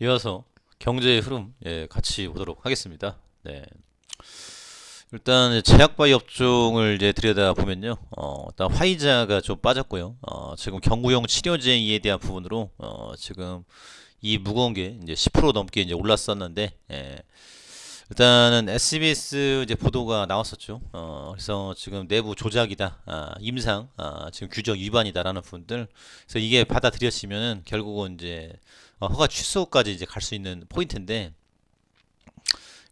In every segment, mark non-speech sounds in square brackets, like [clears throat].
이어서 경제의 흐름 예, 같이 보도록 하겠습니다. 네. 일단 제약바이 업종을 이제 들여다 보면요. 어, 일단 화이자가 좀 빠졌고요. 어, 지금 경구용 치료제에 대한 부분으로 어, 지금 이 무거운 게 이제 10% 넘게 이제 올랐었는데 예. 일단은 SBS 이제 보도가 나왔었죠. 어, 그래서 지금 내부 조작이다, 아, 임상, 아, 지금 규정 위반이다라는 부분들. 그래서 이게 받아들여지면은 결국은 이제 어, 허가 취소까지 이제 갈 수 있는 포인트인데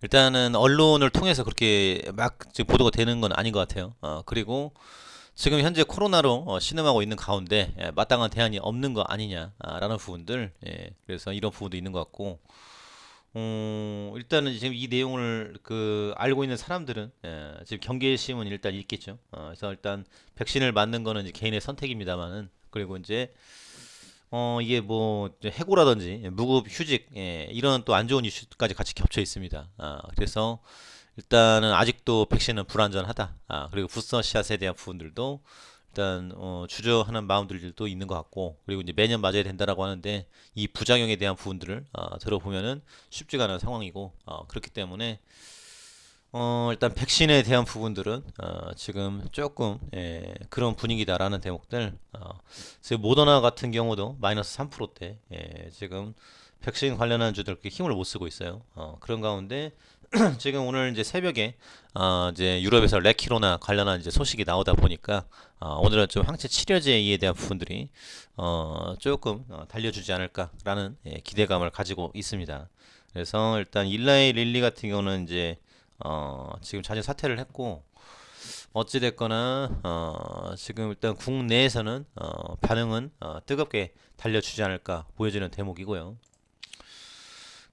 일단은 언론을 통해서 그렇게 막 보도가 되는 건 아닌 것 같아요. 어, 그리고 지금 현재 코로나로 어, 신음하고 있는 가운데 예, 마땅한 대안이 없는 거 아니냐라는 부분들. 예, 그래서 이런 부분도 있는 것 같고. 어, 일단은 지금 이 내용을 그 알고 있는 사람들은 예, 지금 경계심은 일단 있겠죠. 어, 그래서 일단 백신을 맞는 거는 이제 개인의 선택입니다만은 그리고 이제 어 이게 뭐 해고라든지 무급 휴직 예, 이런 또 안 좋은 이슈까지 같이 겹쳐 있습니다. 아, 그래서 일단은 아직도 백신은 불안전하다. 아, 그리고 부스터샷에 대한 부분들도 일단 어, 주저하는 마음들도 있는 것 같고 그리고 이제 매년 맞아야 된다라고 하는데 이 부작용에 대한 부분들을 어, 들어보면은 쉽지가 않은 상황이고 어, 그렇기 때문에 어, 일단 백신에 대한 부분들은 어, 지금 조금 예, 그런 분위기다라는 대목들. 어, 지금 모더나 같은 경우도 마이너스 3%대 예, 지금 백신 관련한 주들 그렇게 힘을 못 쓰고 있어요. 어, 그런 가운데 [clears throat] 지금 오늘 이제 새벽에 어, 이제 유럽에서 레키로나 관련한 이제 소식이 나오다 보니까 어, 오늘은 좀 항체 치료제에 대한 부분들이 어, 조금 어, 달려주지 않을까라는 예, 기대감을 가지고 있습니다. 그래서 일단 일라이 릴리 같은 경우는 이제 어, 지금 자진 사퇴를 했고 어찌 됐거나 어, 지금 일단 국내에서는 어, 반응은 어, 뜨겁게 달려주지 않을까 보여지는 대목이고요.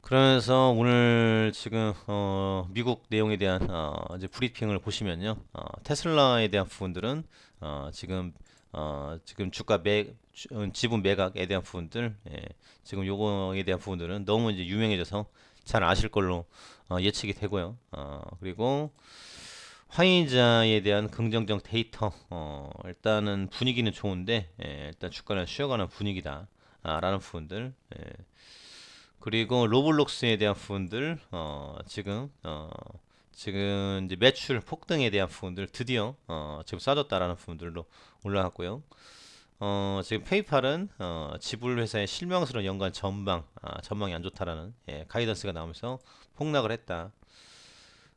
그러면서 오늘 지금 어, 미국 내용에 대한 어, 이제 브리핑을 보시면요, 어, 테슬라에 대한 부분들은 어, 지금 어, 지금 주가 매 주- 음, 지분 매각에 대한 부분들, 예, 지금 요거에 대한 부분들은 너무 이제 유명해져서 잘 아실 걸로 어, 예측이 되고요. 어, 그리고 화이자에 대한 긍정적 데이터, 어, 일단은 분위기는 좋은데, 예, 일단 주가는 쉬어가는 분위기다. 아, 라는 부분들. 예. 그리고 로블록스에 대한 부분들, 어, 지금, 어, 지금 이제 매출 폭등에 대한 부분들 드디어 어, 지금 싸졌다라는 부분들로 올라갔고요. 어, 지금 페이팔은 어, 지불 회사의 실명스러운 연간 전망, 아, 전망이 안 좋다라는 예, 가이던스가 나오면서 폭락을 했다.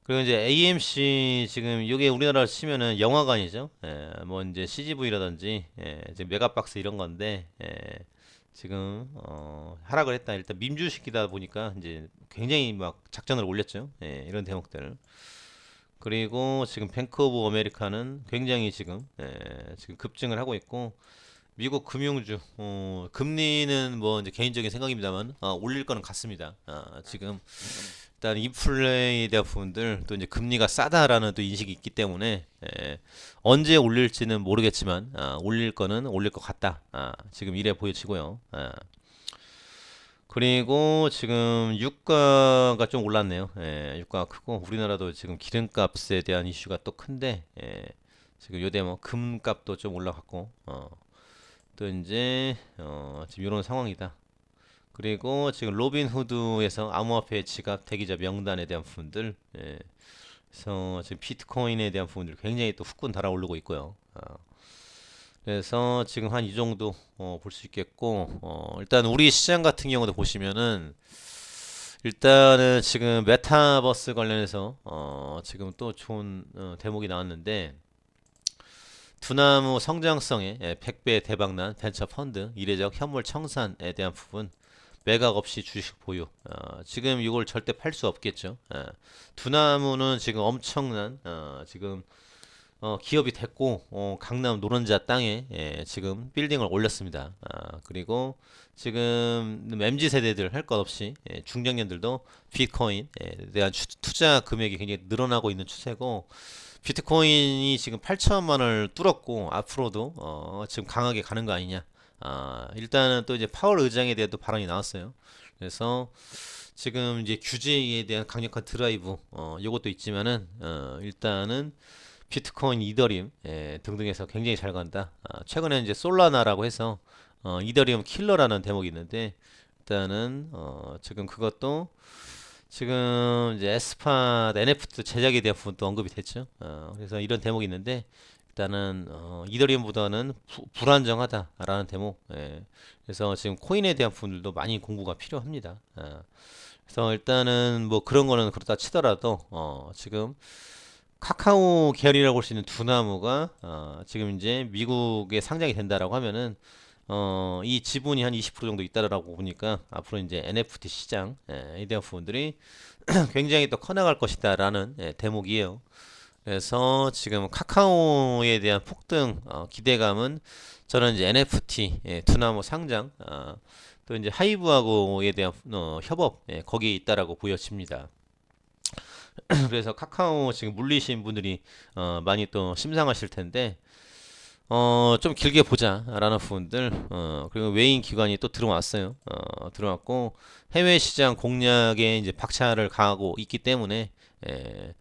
그리고 이제 AMC 지금 이게 우리나라로 치면은 영화관이죠. 예, 뭐 이제 CGV라든지 예, 지금 메가박스 이런 건데 예, 지금 어, 하락을 했다. 일단 민주시키다 보니까 이제 굉장히 막 작전을 올렸죠. 예, 이런 대목들. 그리고 지금 뱅크 오브 아메리카는 굉장히 지금 예, 지금 급증을 하고 있고 미국 금융주 어, 금리는 뭐 이제 개인적인 생각입니다만 어, 올릴 거는 같습니다. 아, 지금 일단 인플레에 대한 부분들 또 이제 금리가 싸다라는 또 인식이 있기 때문에 예, 언제 올릴지는 모르겠지만 아, 올릴 거는 올릴 것 같다. 아, 지금 이래 보여지고요. 아. 그리고 지금 유가가 좀 올랐네요. 예, 유가가 크고 우리나라도 지금 기름값에 대한 이슈가 또 큰데 예, 지금 요대 뭐 금값도 좀 올라갔고 어, 또 이제 어, 지금 이런 상황이다. 그리고 지금 로빈후드에서 암호화폐 지갑 대기자 명단에 대한 부분들 예, 그래서 지금 비트코인에 대한 부분들 굉장히 또 후끈 달아오르고 있고요. 어, 그래서 지금 한 이 정도 어, 볼 수 있겠고 어, 일단 우리 시장 같은 경우도 보시면은 일단은 지금 메타버스 관련해서 어, 지금 또 좋은 어, 대목이 나왔는데 두나무 성장성의 예, 100배 대박난 벤처 펀드 이례적 현물 청산에 대한 부분 매각 없이 주식 보유. 어, 지금 이걸 절대 팔 수 없겠죠. 예. 두나무는 지금 엄청난 어, 지금 어, 기업이 됐고 어, 강남 노른자 땅에 예, 지금 빌딩을 올렸습니다. 아, 그리고 지금 MZ 세대들 할 것 없이 예, 중장년들도 비트코인 에 대한 추- 투자 금액이 굉장히 늘어나고 있는 추세고 비트코인이 지금 8천만 원을 뚫었고 앞으로도 어, 지금 강하게 가는 거 아니냐. 아, 일단은 또 이제 파월 의장에 대한 또 발언이 나왔어요. 그래서 지금 이제 규제에 대한 강력한 드라이브 어, 요것도 있지만은 어, 일단은 비트코인, 이더리움 예, 등등에서 굉장히 잘 간다. 아, 최근에 이제 솔라나라고 해서 어, 이더리움 킬러라는 대목이 있는데 일단은 어, 지금 그것도 지금 이제 에스파 NFT 제작에 대한 부분도 언급이 됐죠. 어, 그래서 이런 대목이 있는데 일단은 어, 이더리움보다는 부- 불안정하다라는 대목. 예. 그래서 지금 코인에 대한 부분들도 많이 공부가 필요합니다. 어, 그래서 일단은 뭐 그런 거는 그렇다 치더라도 어, 지금 카카오 계열이라고 볼 수 있는 두 나무가 어, 지금 이제 미국에 상장이 된다라고 하면은 어, 이 지분이 한 20% 정도 있다라고 보니까 앞으로 이제 NFT 시장에 대한 부분들이 [clears throat] 굉장히 또 커나갈 것이다라는 예, 대목이에요. 그래서 지금 카카오에 대한 폭등 어, 기대감은 저는 이제 NFT 예, 두나무 상장 아, 또 이제 하이브하고에 대한 어, 협업 예, 거기에 있다라고 보여집니다. [clears throat] 그래서 카카오 지금 물리신 분들이 어, 많이 또 심상하실 텐데 어, 좀 길게 보자라는 부분들 어, 그리고 외인 기관이 또 들어왔어요. 어, 들어왔고 해외 시장 공략에 이제 박차를 가하고 있기 때문에 에,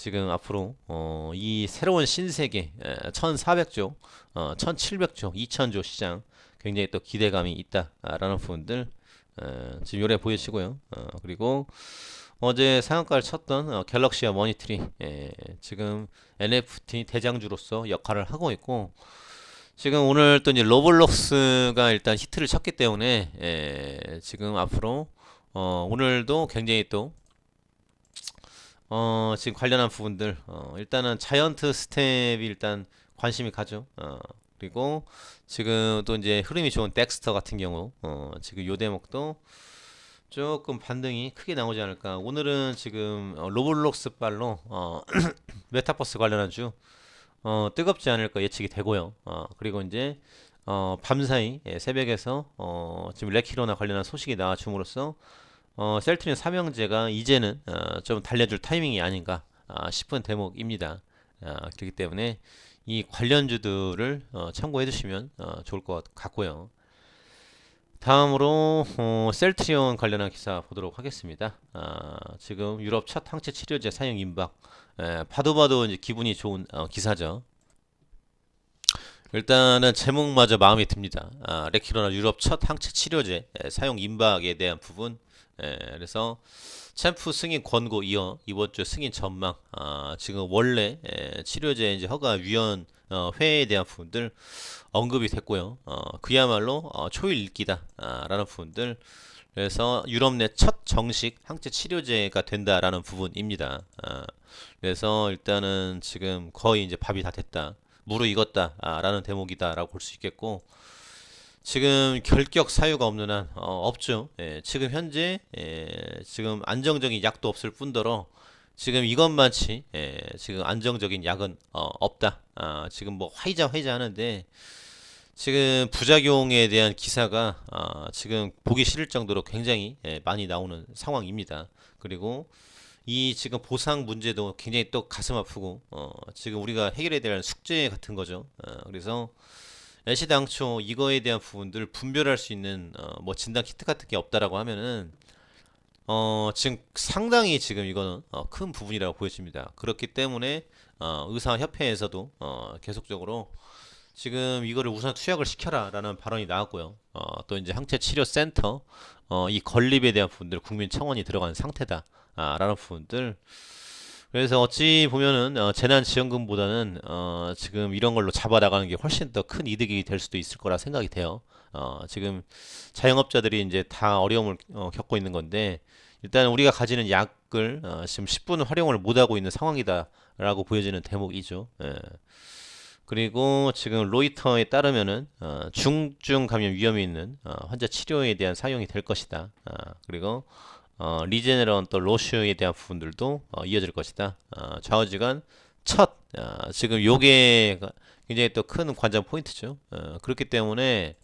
지금 앞으로 어, 이 새로운 신세계 에, 1,400조, 어, 1,700조, 2,000조 시장 굉장히 또 기대감이 있다라는 부분들 에, 지금 요래 보여지고요. 어, 그리고 어제 상한가를 쳤던 어, 갤럭시와 머니트리 예, 지금 NFT 대장주로서 역할을 하고 있고 지금 오늘 또 이제 로블록스가 일단 히트를 쳤기 때문에 예, 지금 앞으로 어, 오늘도 굉장히 또 어, 지금 관련한 부분들 어, 일단은 자이언트 스텝이 일단 관심이 가죠. 어, 그리고 지금 또 이제 흐름이 좋은 덱스터 같은 경우 어, 지금 요 대목도 조금 반등이 크게 나오지 않을까. 오늘은 지금 어, 로블록스 발로 어, [clears throat] 메타버스 관련한 주 어, 뜨겁지 않을 까 예측이 되고요. 어, 그리고 이제 어, 밤사이 예, 새벽에서 어, 지금 레키로나 관련한 소식이 나와줌으로써 어, 셀트린 삼형제가 이제는 어, 좀 달려줄 타이밍이 아닌가 아, 싶은 대목입니다. 아, 그렇기 때문에 이 관련주들을 어, 참고해 주시면 어, 좋을 것 같고요. 다음으로 어, 셀트리온 관련한 기사 보도록 하겠습니다. 아, 지금 유럽 첫 항체 치료제 사용 임박. 에, 봐도 봐도 기분이 좋은 어, 기사죠. 일단은 제목마저 마음에 듭니다. 아, 레키로나 유럽 첫 항체 치료제 에, 사용 임박에 대한 부분. 에, 그래서 챔프 승인 권고 이어 이번 주 승인 전망. 아, 지금 원래 에, 치료제 이제 허가 위원 어, 회에 대한 부분들 언급이 됐고요. 어, 그야말로 어, 초일기다라는 부분들. 그래서 유럽 내 첫 정식 항체 치료제가 된다라는 부분입니다. 아, 그래서 일단은 지금 거의 이제 밥이 다 됐다. 무르익었다라는 대목이다라고 볼 수 있겠고 지금 결격 사유가 없는 한 어, 없죠. 예, 지금 현재 예, 지금 안정적인 약도 없을 뿐더러 지금 이것만치 예, 지금 안정적인 약은 어, 없다. 아, 지금 뭐 화이자 화이자 하는데 지금 부작용에 대한 기사가 아, 지금 보기 싫을 정도로 굉장히 예, 많이 나오는 상황입니다. 그리고 이 지금 보상 문제도 굉장히 또 가슴 아프고 어, 지금 우리가 해결해야 될 숙제 같은 거죠. 어, 그래서 애시당초 이거에 대한 부분들을 분별할 수 있는 어, 뭐 진단 키트 같은 게 없다라고 하면은 어, 지금 상당히 지금 이거는 어, 큰 부분이라고 보여집니다. 그렇기 때문에 어, 의사협회에서도 어, 계속적으로 지금 이거를 우선 투약을 시켜라라는 발언이 나왔고요. 어, 또 이제 항체치료센터 어, 이 건립에 대한 부분들 국민청원이 들어간 상태다. 아, 라는 부분들. 그래서 어찌 보면은 어, 재난지원금보다는 어, 지금 이런 걸로 잡아나가는 게 훨씬 더 큰 이득이 될 수도 있을 거라 생각이 돼요. 어, 지금 자영업자들이 이제 다 어려움을 어, 겪고 있는 건데 일단 우리가 가지는 약을 어, 지금 10분 활용을 못하고 있는 상황이다라고 보여지는 대목이죠. 예. 그리고 지금 로이터에 따르면은 어, 중증 감염 위험이 있는 어, 환자 치료에 대한 사용이 될 것이다. 아, 그리고 어, 리제네런 또 로슈에 대한 부분들도 어, 이어질 것이다. 어, 좌우지간 첫 어, 지금 요게 굉장히 또 큰 관전 포인트죠. 어, 그렇기 때문에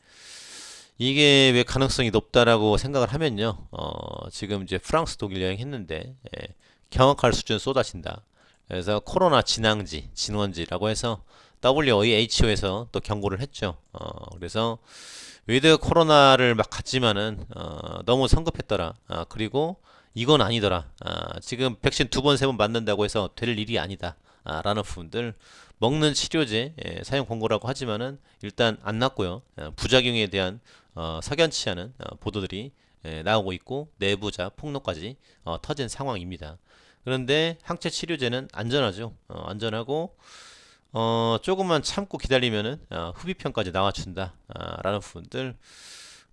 이게 왜 가능성이 높다라고 생각을 하면요. 어, 지금 이제 프랑스 독일 여행했는데 예, 경악할 수준 쏟아진다. 그래서 코로나 진앙지, 진원지라고 해서 WHO에서 또 경고를 했죠. 어, 그래서 위드 코로나를 막 갔지만은 어, 너무 성급했더라. 아, 그리고 이건 아니더라. 아, 지금 백신 두 번, 세 번 맞는다고 해서 될 일이 아니다. 아, 라는 부분들 먹는 치료제 예, 사용 권고라고 하지만은 일단 안 났고요. 어, 부작용에 대한 어, 석연치 않은 어, 보도들이 예, 나오고 있고 내부자 폭로까지 어, 터진 상황입니다. 그런데 항체 치료제는 안전하죠. 어, 안전하고 어, 조금만 참고 기다리면은 어, 흡입형까지 나와준다 아, 라는 부분들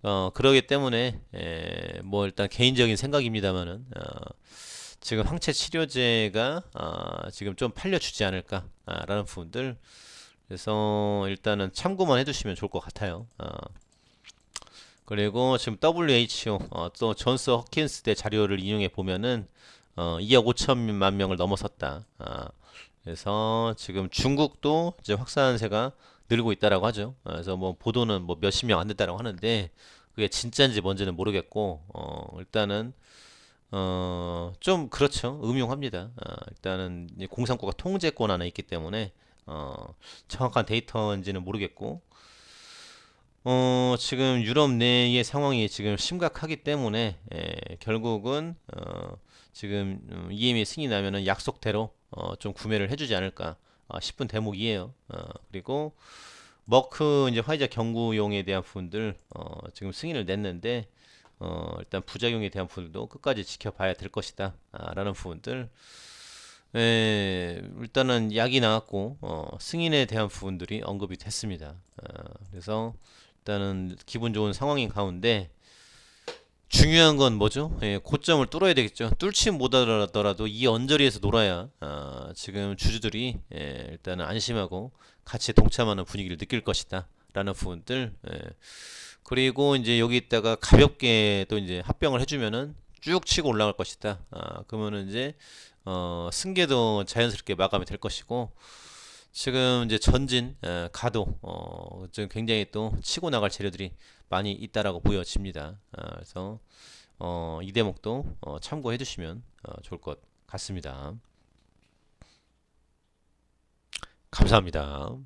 어, 그러기 때문에 에, 뭐 일단 개인적인 생각입니다만은 어, 지금 항체 치료제가 어, 지금 좀 팔려주지 않을까 아, 라는 부분들 그래서 일단은 참고만 해두시면 좋을 것 같아요. 어, 그리고 지금 WHO 어, 또 존스 허킨스 대 자료를 인용해 보면은 어, 2억 5천만 명을 넘어섰다. 아, 그래서 지금 중국도 이제 확산세가 늘고 있다라고 하죠. 어, 그래서 뭐 보도는 뭐 몇십 명 안 됐다라고 하는데 그게 진짜인지 뭔지는 모르겠고 어, 일단은 어, 좀 그렇죠. 음용합니다. 어, 일단은 공산국가 통제권 안에 있기 때문에 어, 정확한 데이터인지는 모르겠고 어, 지금 유럽 내의 상황이 지금 심각하기 때문에 에, 결국은 어, 지금 음, EMA 승인이 나면은 약속대로 어, 좀 구매를 해주지 않을까 어, 싶은 대목이에요. 어, 그리고 머크 이제 화이자 경구용에 대한 부분들 어, 지금 승인을 냈는데 어, 일단 부작용에 대한 부분도 끝까지 지켜봐야 될 것이다 아, 라는 부분들 에, 일단은 약이 나왔고 어, 승인에 대한 부분들이 언급이 됐습니다. 어, 그래서 일단은 기분 좋은 상황인 가운데 중요한 건 뭐죠? 예, 고점을 뚫어야 되겠죠. 뚫지 못하더라도 이 언저리에서 놀아야 아, 지금 주주들이 예, 일단은 안심하고 같이 동참하는 분위기를 느낄 것이다. 라는 부분들. 예. 그리고 이제 여기 있다가 가볍게 또 이제 합병을 해주면은 쭉 치고 올라갈 것이다. 아, 그러면은 이제 어, 승계도 자연스럽게 마감이 될 것이고 지금 이제 전진 에, 가도 어, 지금 굉장히 또 치고 나갈 재료들이 많이 있다라고 보여집니다. 아, 그래서 어, 이 대목도 어, 참고해 주시면 어, 좋을 것 같습니다. 감사합니다.